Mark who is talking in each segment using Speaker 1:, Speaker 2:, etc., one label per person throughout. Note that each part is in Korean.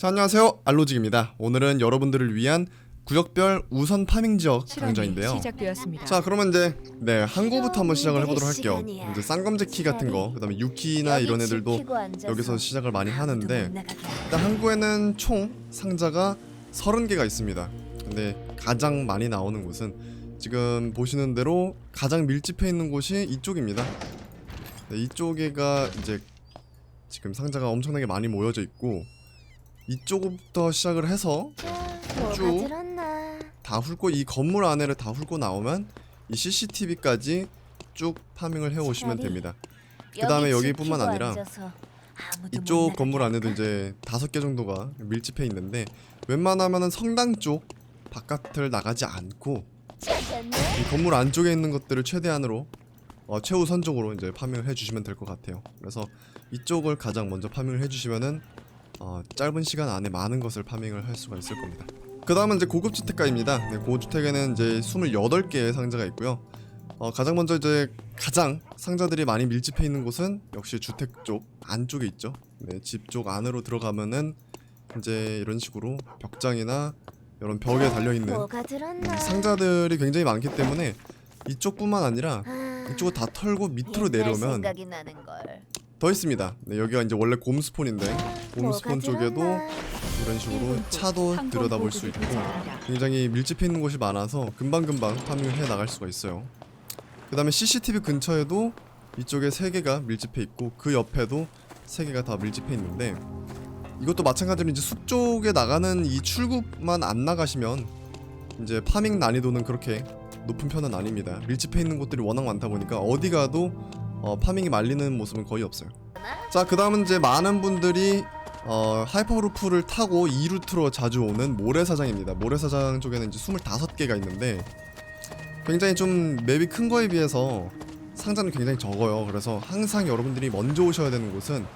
Speaker 1: 자 안녕하세요. 알로직입니다. 오늘은 여러분들을 위한 구역별 우선 파밍 지역 강좌인데요.
Speaker 2: 시작되었습니다.
Speaker 1: 자 그러면 이제 네 항구부터 한번 시작을 해 보도록 할게요.
Speaker 3: 시간이야.
Speaker 1: 이제 쌍검제키 같은 거 그다음에 유키나 이런 애들도 여기서 시작을 많이 하는데 일단 항구에는 총 상자가 30개가 있습니다. 근데 가장 많이 나오는 곳은 지금 보시는 대로 가장 밀집해 있는 곳이 이쪽입니다. 네, 이쪽에가 이제 지금 상자가 엄청나게 많이 모여져 있고 이쪽부터 시작을 해서 쭉.
Speaker 3: 뭐가 들었나?
Speaker 1: 다 훑고 이 건물 안에를 다 훑고 나오면 이 CCTV까지 쭉 파밍을 해 오시면
Speaker 3: 차라리
Speaker 1: 됩니다. 그 다음에
Speaker 3: 여기
Speaker 1: 여기뿐만 아니라 이쪽 건물 안에도? 이제 다섯 개 정도가 밀집해 있는데 웬만하면은 성당 쪽 바깥을 나가지 않고? 이 건물 안쪽에 있는 것들을 최대한으로 어, 최우선적으로 이제 파밍을 해주시면 될 것 같아요. 그래서 이쪽을 가장 먼저 파밍을 해주시면은 어, 짧은 시간 안에 많은 것을 파밍을 할 수가 있을 겁니다. 그 다음은 이제 고급 주택가입니다. 네, 고주택에는 이제 28개의 상자가 있고요. 어, 가장 먼저 이제 가장 상자들이 많이 밀집해 있는 곳은 역시 주택 쪽 안쪽에 있죠. 네, 집 쪽 안으로 들어가면은 이제 이런 식으로 벽장이나 이런 벽에 달려 있는? 상자들이 굉장히 많기 때문에 이쪽뿐만 아니라
Speaker 3: 아,
Speaker 1: 이쪽을 다 털고 밑으로 내려오면. 더 있습니다. 네, 여기가 이제 원래 곰스폰인데 곰스폰 쪽에도? 이런 식으로
Speaker 2: 1분 후
Speaker 1: 차도 들여다볼 수 있고. 굉장히 밀집해 있는 곳이 많아서 금방금방 파밍을 해 나갈 수가 있어요. 그 다음에 CCTV 근처에도 이쪽에 세 개가 밀집해 있고 그 옆에도 세 개가 다 밀집해 있는데 이것도 마찬가지로 이제 숲 쪽에 나가는 이 출구만 안 나가시면 이제 파밍 난이도는 그렇게 높은 편은 아닙니다. 밀집해 있는 곳들이 워낙 많다 보니까 어디 가도 어, 파밍이 말리는 모습은 거의 없어요. 자, 그 다음은 이제 많은 분들이 어, 하이퍼루프를 타고 이 루트로 자주 오는 모래사장입니다. 모래사장 쪽에는 이제 25개가 있는데 굉장히 좀 맵이 큰 거에 비해서 상자는 굉장히 적어요. 그래서 항상 여러분들이 먼저 오셔야 되는 곳은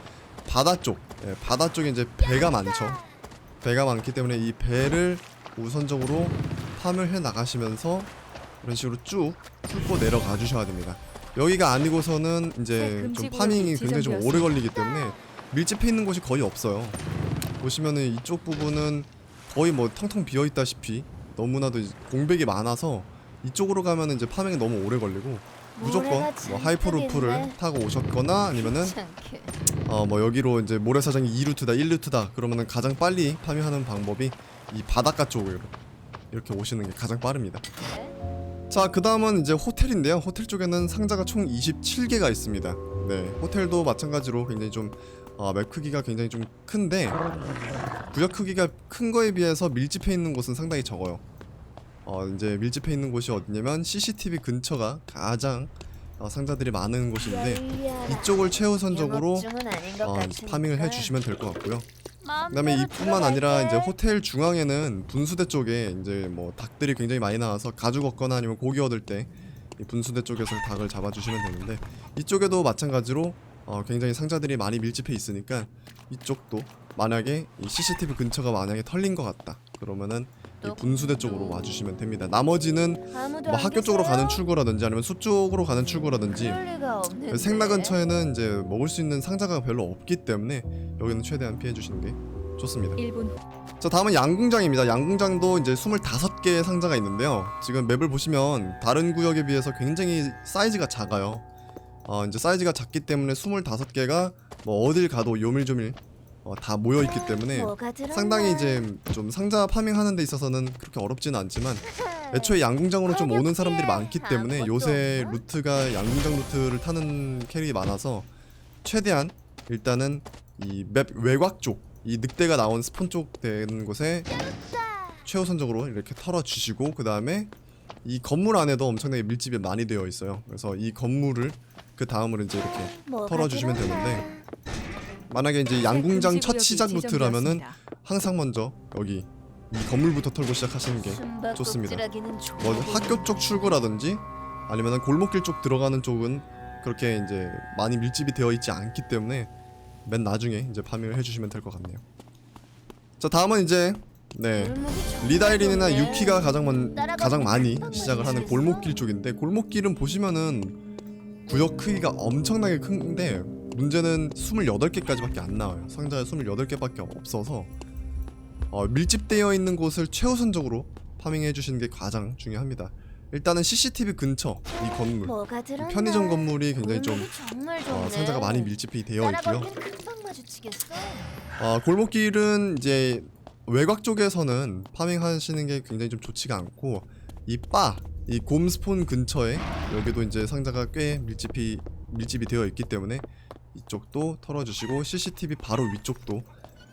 Speaker 1: 바다 쪽. 예, 바다 쪽에 이제 배가 많죠. 배가 많기 때문에 이 배를 우선적으로 파멸해 나가시면서 이런 식으로 쭉 훑고 내려가 주셔야 됩니다. 여기가 아니고서는
Speaker 2: 새
Speaker 1: 이제
Speaker 2: 금지
Speaker 1: 좀 파밍이 굉장히 좀 오래. 걸리기 때문에 밀집해 있는 곳이 거의 없어요. 보시면은 이쪽 부분은 거의 뭐 텅텅 비어 있다시피 너무나도 공백이 많아서 이쪽으로 가면은 이제 파밍이 너무 오래 걸리고 무조건 뭐 하이퍼루프를. 타고 오셨거나 아니면은. 어 뭐 여기로 이제 모래사장이 2루트다 1루트다 그러면은 가장 빨리 파밍하는 방법이 이 바닷가 쪽으로 이렇게 오시는 게 가장 빠릅니다. 자, 그 다음은 이제 호텔인데요. 호텔 쪽에는 상자가 총 27개가 있습니다. 네, 호텔도 마찬가지로 굉장히 좀 어, 맵 크기가 굉장히 좀 큰데 구역 크기가 큰 거에 비해서 밀집해 있는 곳은 상당히 적어요. 어, 이제 밀집해 있는 곳이 어디냐면 CCTV 근처가 가장 어, 상자들이 많은 곳인데. 이쪽을 최우선적으로 어. 파밍을 해주시면 될 것 같고요. 그다음에 이뿐만 아니라. 이제 호텔 중앙에는 분수대 쪽에 이제 뭐 닭들이 굉장히 많이 나와서 가죽 얻거나 아니면 고기 얻을 때 이 분수대 쪽에서 닭을 잡아주시면 되는데 이쪽에도 마찬가지로 어, 굉장히 상자들이 많이 밀집해 있으니까 이쪽도 만약에 이 CCTV 근처가 만약에 털린 것 같다 그러면은 이 분수대 쪽으로 와주시면 됩니다. 나머지는
Speaker 3: 뭐안
Speaker 1: 학교 쪽으로? 가는 출구라든지 아니면 숲 쪽으로 가는 출구라든지
Speaker 3: 없는데.
Speaker 1: 생나 근처에는 이제 먹을 수 있는 상자가 별로 없기 때문에 여기는 최대한 피해 주시는 게 좋습니다.
Speaker 2: 1분
Speaker 1: 후자 다음은 양궁장입니다. 양궁장도 이제 25개의 상자가 있는데요. 지금 맵을 보시면 다른 구역에 비해서 굉장히 사이즈가 작아요. 어, 이제 사이즈가 작기 때문에 25개가 뭐 어딜 가도 요밀조밀 어, 다 모여 있기 때문에? 상당히 이제 좀 상자 파밍하는 데 있어서는 그렇게 어렵지는 않지만 애초에 양궁장으로 좀 오는 사람들이 많기 때문에 요새? 루트가 양궁장 루트를 타는 캐릭이 많아서 최대한 일단은 이 맵 외곽 쪽, 이 늑대가 나온 스폰 쪽 되는 곳에 최우선적으로 이렇게 털어 주시고 그 다음에 이 건물 안에도 엄청나게 밀집이 많이 되어 있어요. 그래서 이 건물을 그 다음으로 이제 이렇게 털어주시면? 되는데 만약에 이제 양궁장
Speaker 2: 금지
Speaker 1: 첫
Speaker 2: 구역이
Speaker 1: 시작 루트라면은. 항상 먼저 여기 이 건물부터 털고 시작하시는 게 좋습니다. 뭐 학교 쪽 출구라든지 아니면 골목길 쪽 들어가는 쪽은 그렇게 이제 많이 밀집이 되어 있지 않기 때문에 맨 나중에 이제 파밍을 해주시면 될 것 같네요. 자 다음은 이제 네 리다이린이나. 유키가 가장 먼 가장 많이
Speaker 3: 한
Speaker 1: 시작을 하는 골목길 쪽인데 골목길은 보시면은 구역 크기가 엄청나게 큰데 문제는 28개까지밖에 안 나와요. 상자에 28개밖에 없어서 어, 밀집되어 있는 곳을 최우선적으로 파밍해 주시는 게 가장 중요합니다. 일단은 CCTV 근처 이 건물? 편의점 건물이 굉장히 좀. 어, 상자가 많이 밀집이 되어 있고요.
Speaker 3: 어,
Speaker 1: 골목길은 이제 외곽 쪽에서는 파밍하시는 게 굉장히 좀 좋지가 않고 이 바, 이 곰스폰 근처에 여기도 이제 상자가 꽤 밀집이 밀집이 되어 있기 때문에 이쪽도 털어주시고 CCTV 바로 위쪽도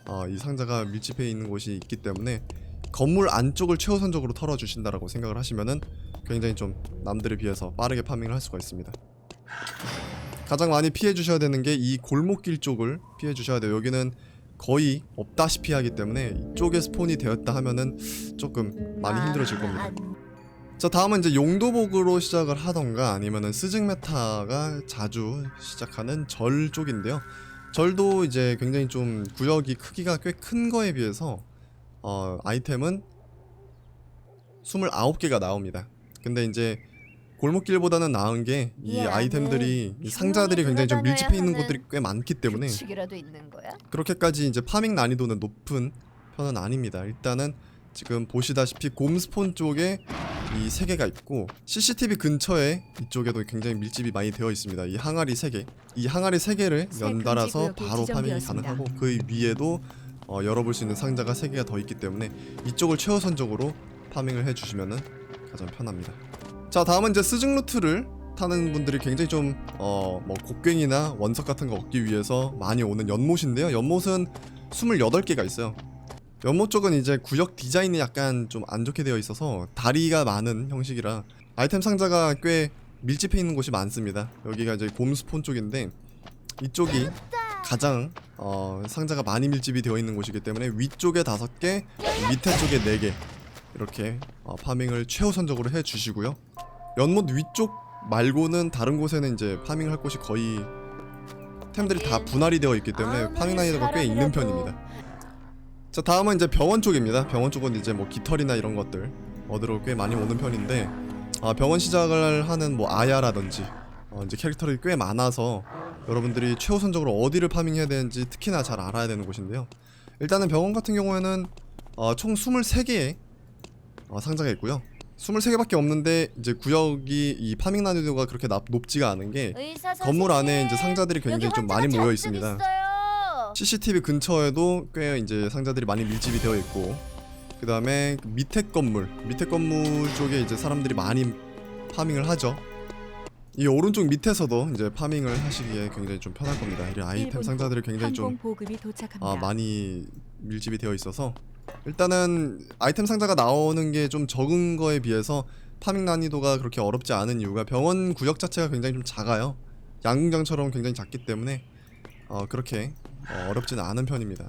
Speaker 1: 어, 이 상자가 밀집해 있는 곳이 있기 때문에 건물 안쪽을 최우선적으로 털어주신다라고 생각을 하시면은 굉장히 좀 남들에 비해서 빠르게 파밍을 할 수가 있습니다. 가장 많이 피해 주셔야 되는 게 이 골목길 쪽을 피해 주셔야 돼요. 여기는 거의 없다시피 하기 때문에 이쪽에 스폰이 되었다 하면은 조금 많이 힘들어질 겁니다.
Speaker 3: 안-
Speaker 1: 자 다음은 이제 용도복으로 시작을 하던가 아니면은 스증 메타가 자주 시작하는 절 쪽인데요. 절도 이제 굉장히 좀 구역이 크기가 꽤 큰 거에 비해서 어, 아이템은 29개가 나옵니다. 근데 이제 골목길보다는 나은
Speaker 3: 게이이 안에
Speaker 1: 아이템들이 이 상자들이 굉장히 좀 밀집해 있는 곳들이 꽤 많기 때문에? 그렇게까지 이제 파밍 난이도는 높은 편은 아닙니다. 일단은 지금 보시다시피 곰스폰 쪽에 이 세 개가 있고 CCTV 근처에 이쪽에도 굉장히 밀집이 많이 되어 있습니다. 이 항아리 세 개, 이 항아리 세 개를
Speaker 2: 새
Speaker 1: 연달아서 바로 파밍이. 가능하고 그 위에도 어, 열어볼 수 있는 상자가 세 개가 더 있기 때문에 이쪽을 최우선적으로 파밍을 해주시면은 가장 편합니다. 자 다음은 이제 스증 루트를 타는 분들이 굉장히 좀 어 뭐 곡괭이나 원석 같은 거 얻기 위해서 많이 오는 연못인데요. 연못은 28개가 있어요. 연못 쪽은 이제 구역 디자인이 약간 좀 안 좋게 되어 있어서 다리가 많은 형식이라 아이템 상자가 꽤 밀집해 있는 곳이 많습니다. 여기가 이제 곰스폰 쪽인데 이쪽이 가장 어, 상자가 많이 밀집이 되어 있는 곳이기 때문에 위쪽에 다섯 개, 밑에 쪽에 네 개 이렇게 어, 파밍을 최우선적으로 해 주시고요. 연못 위쪽 말고는 다른 곳에는 이제 파밍할 곳이 거의 템들이 다 분할이 되어 있기 때문에
Speaker 3: 아무리
Speaker 1: 파밍 난이도가 꽤 있는 편입니다. 자 다음은 이제 병원 쪽입니다. 병원 쪽은 이제 뭐 깃털이나 이런 것들 얻으러 꽤 많이 오는 편인데 아, 병원 시작을 하는 뭐 아야라든지 어, 이제 캐릭터들이 꽤 많아서 여러분들이 최우선적으로 어디를 파밍해야 되는지 특히나 잘 알아야 되는 곳인데요. 일단은 병원 같은 경우에는 어, 총 23개의 어, 상자가 있고요. 23개밖에 없는데 이제 구역이 이 파밍 난이도가 그렇게 납, 높지가 않은 게 건물 안에 이제 상자들이 굉장히 좀 많이 모여 있습니다. CCTV 근처에도 꽤 이제 상자들이 많이 밀집이 되어 있고 그 다음에 밑에 건물 밑에 건물 쪽에 이제 사람들이 많이 파밍을 하죠. 이 오른쪽 밑에서도 이제 파밍을 하시기에 굉장히 좀 편할 겁니다. 이 아이템 상자들이 굉장히 좀. 아, 많이 밀집이 되어 있어서 일단은 아이템 상자가 나오는 게 좀 적은 거에 비해서 파밍 난이도가 그렇게 어렵지 않은 이유가 병원 구역 자체가 굉장히 좀 작아요. 양궁장처럼 굉장히 작기 때문에 어, 그렇게 어, 어렵지는 않은 편입니다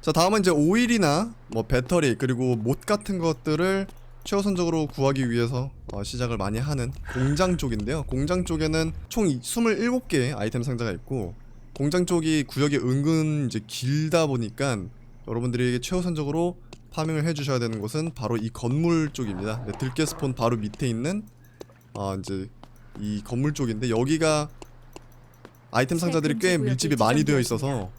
Speaker 1: 자 다음은 이제 오일이나 뭐 배터리 그리고 못 같은 것들을 최우선적으로 구하기 위해서 어, 시작을 많이 하는 공장 쪽인데요 공장 쪽에는 총 27개의 아이템 상자가 있고 공장 쪽이 구역이 은근 이제 길다 보니까 여러분들이 최우선적으로 파밍을 해주셔야 되는 곳은 바로 이 건물 쪽입니다. 네, 들깨 스폰 바로 밑에 있는 아 이제 이 건물 쪽인데 여기가 아이템 상자들이 꽤
Speaker 2: 금지
Speaker 1: 밀집이 많이 되어. 있어서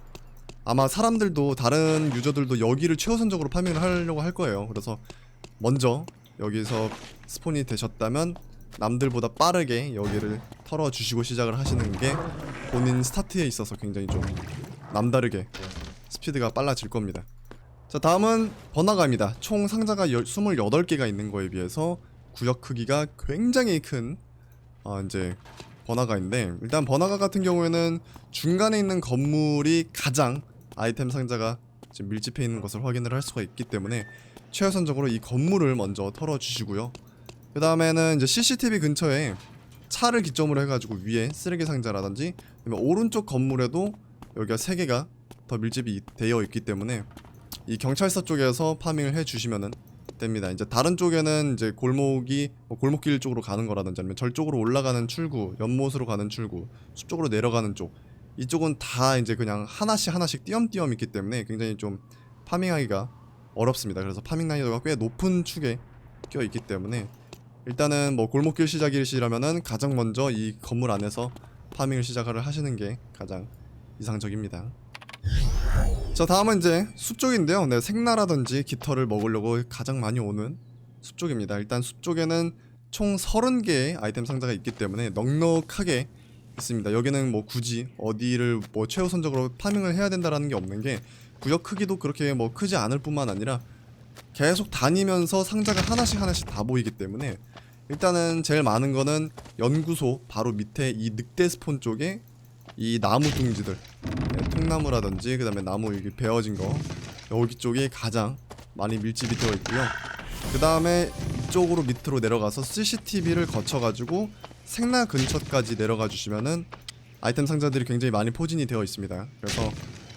Speaker 1: 아마 사람들도 다른 유저들도 여기를 최우선적으로 파밍을 하려고 할 거예요. 그래서 먼저 여기서 스폰이 되셨다면 남들보다 빠르게 여기를 털어주시고 시작을 하시는 게 본인 스타트에 있어서 굉장히 좀 남다르게 스피드가 빨라질 겁니다. 자 다음은 번화가입니다. 총 상자가 열- 28개가 있는 거에 비해서 구역 크기가 굉장히 큰 어, 이제 번화가인데 일단 번화가 같은 경우에는 중간에 있는 건물이 가장 아이템 상자가 지금 밀집해 있는 것을 확인을 할 수가 있기 때문에 최우선적으로 이 건물을 먼저 털어주시고요. 그 다음에는 이제 CCTV 근처에 차를 기점으로 해가지고 위에 쓰레기 상자라든지 오른쪽 건물에도 여기가 세 개가 더 밀집이 되어 있기 때문에 이 경찰서 쪽에서 파밍을 해주시면은 됩니다. 이제 다른 쪽에는 이제 골목이 뭐 골목길 쪽으로 가는 거라든지 아니면 절 쪽으로 올라가는 출구, 연못으로 가는 출구, 숲 쪽으로 내려가는 쪽 이쪽은 다 이제 그냥 하나씩 하나씩 띄엄띄엄 있기 때문에 굉장히 좀 파밍하기가 어렵습니다. 그래서 파밍 난이도가 꽤 높은 축에 껴 있기 때문에 일단은 뭐 골목길 시작이시라면은 가장 먼저 이 건물 안에서 파밍을 시작을 하시는 게 가장 이상적입니다. 자 다음은 이제 숲 쪽인데요. 네, 생나라든지 깃털을 먹으려고 가장 많이 오는 숲 쪽입니다. 일단 숲 쪽에는 총 30개의 아이템 상자가 있기 때문에 넉넉하게 있습니다. 여기는 뭐 굳이 어디를 뭐 최우선적으로 파밍을 해야 된다라는 게 없는 게 구역 크기도 그렇게 뭐 크지 않을 뿐만 아니라 계속 다니면서 상자가 하나씩 하나씩 다 보이기 때문에 일단은 제일 많은 거는 연구소 바로 밑에 이 늑대 스폰 쪽에 이 나무 둥지들 네, 통나무라든지 그 다음에 나무 여기 베어진 거 여기 쪽이 가장 많이 밀집이 되어 있고요. 그 다음에 이쪽으로 밑으로 내려가서 CCTV를 거쳐가지고 생나 근처까지 내려가 주시면은 아이템 상자들이 굉장히 많이 포진이 되어 있습니다. 그래서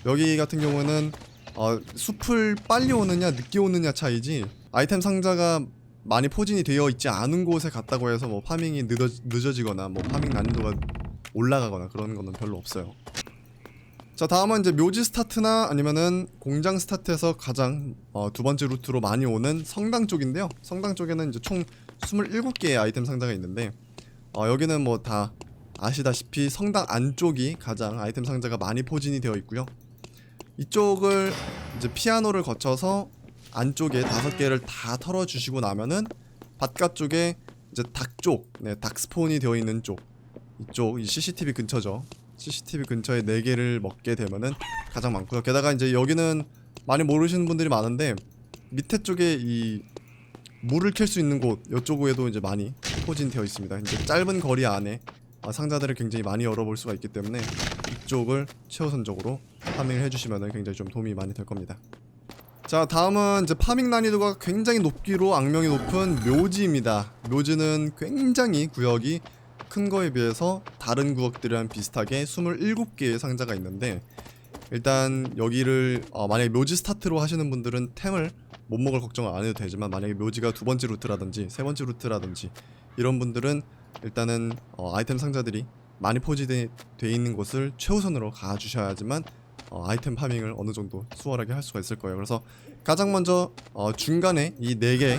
Speaker 1: 여기 같은 경우는 어, 숲을 빨리 오느냐 늦게 오느냐 차이지 아이템 상자가 많이 포진이 되어 있지 않은 곳에 갔다고 해서 뭐 파밍이 늦어, 늦어지거나 뭐 파밍 난이도가 올라가거나 그런 거는 별로 없어요. 자 다음은 이제 묘지 스타트나 아니면은 공장 스타트에서 가장 어, 두 번째 루트로 많이 오는 성당 쪽인데요. 성당 쪽에는 이제 총 27개의 아이템 상자가 있는데 어, 여기는 뭐 다 아시다시피 성당 안쪽이 가장 아이템 상자가 많이 포진이 되어 있고요. 이쪽을 이제 피아노를 거쳐서 안쪽에 다섯 개를 다 털어주시고 나면은 바깥 쪽에 이제 닭 쪽, 네, 닭 스폰이 되어 있는 쪽 이쪽 이 CCTV 근처죠. CCTV 근처에 네 개를 먹게 되면은 가장 많고요. 게다가 이제 여기는 많이 모르시는 분들이 많은데 밑에 쪽에 이 물을 캘 수 있는 곳 이쪽에도 이제 많이 포진되어 있습니다. 이제 짧은 거리 안에 아, 상자들을 굉장히 많이 열어볼 수가 있기 때문에 이쪽을 최우선적으로 파밍을 해주시면 굉장히 좀 도움이 많이 될 겁니다. 자 다음은 이제 파밍 난이도가 굉장히 높기로 악명이 높은 묘지입니다. 묘지는 굉장히 구역이 큰 거에 비해서 다른 구역들이랑 비슷하게 27개의 상자가 있는데 일단 여기를 어, 만약에 묘지 스타트로 하시는 분들은 템을 못 먹을 걱정을 안 해도 되지만 만약에 묘지가 두 번째 루트라든지 세 번째 루트라든지 이런 분들은 일단은 어, 아이템 상자들이 많이 포지돼 돼 있는 곳을 최우선으로 가주셔야지만 어, 아이템 파밍을 어느 정도 수월하게 할 수가 있을 거예요. 그래서 가장 먼저 어, 중간에 이 네 개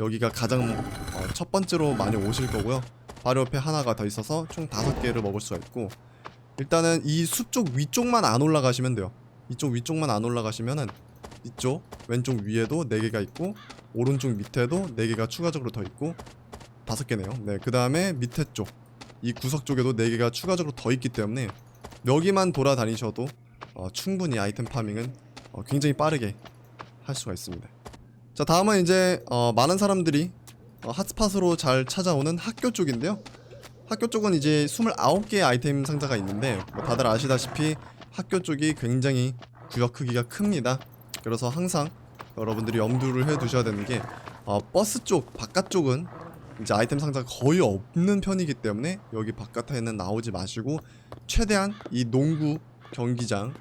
Speaker 1: 여기가 가장 어, 첫 번째로 많이 오실 거고요. 바로 옆에 하나가 더 있어서 총 다섯 개를 먹을 수가 있고 일단은 이 숲 쪽 위쪽만 안 올라가시면 돼요. 이쪽 위쪽만 안 올라가시면은 이쪽 왼쪽 위에도 네 개가 있고 오른쪽 밑에도 네 개가 추가적으로 더 있고 다섯 개네요. 네, 그 다음에 밑에 쪽 이 구석 쪽에도 네 개가 추가적으로 더 있기 때문에 여기만 돌아다니셔도 어, 충분히 아이템 파밍은 어, 굉장히 빠르게 할 수가 있습니다. 자 다음은 이제 어, 많은 사람들이 어, 핫스팟으로 잘 찾아오는 학교 쪽인데요. 학교 쪽은 이제 29개의 아이템 상자가 있는데 뭐 다들 아시다시피 학교 쪽이 굉장히 구역 크기가 큽니다. 그래서 항상 여러분들이 염두를 해 두셔야 되는 게 어, 버스 쪽 바깥 쪽은 이제 아이템 상자가 거의 없는 편이기 때문에 여기 바깥에는 나오지 마시고 최대한 이 농구 경기장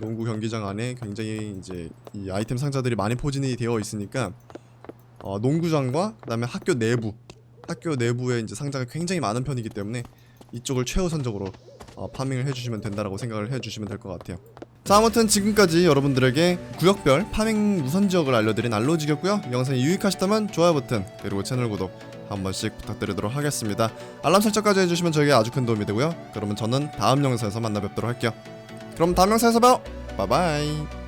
Speaker 1: 농구 경기장 안에 굉장히 이제 이 아이템 상자들이 많이 포진이 되어 있으니까 어, 농구장과 그다음에 학교 내부 학교 내부에 이제 상자가 굉장히 많은 편이기 때문에 이쪽을 최우선적으로 어, 파밍을 해주시면 된다라고 생각을 해주시면 될 것 같아요. 자 아무튼 지금까지 여러분들에게 구역별 파밍 우선 지역을 알려드린 알로지였고요. 영상이 유익하셨다면 좋아요 버튼 그리고 채널 구독 한 번씩 부탁드리도록 하겠습니다. 알람 설정까지 해주시면 저에게 아주 큰 도움이 되고요. 그러면 저는 다음 영상에서 만나 뵙도록 할게요. 그럼 다음 영상에서 봐요. 바이바이.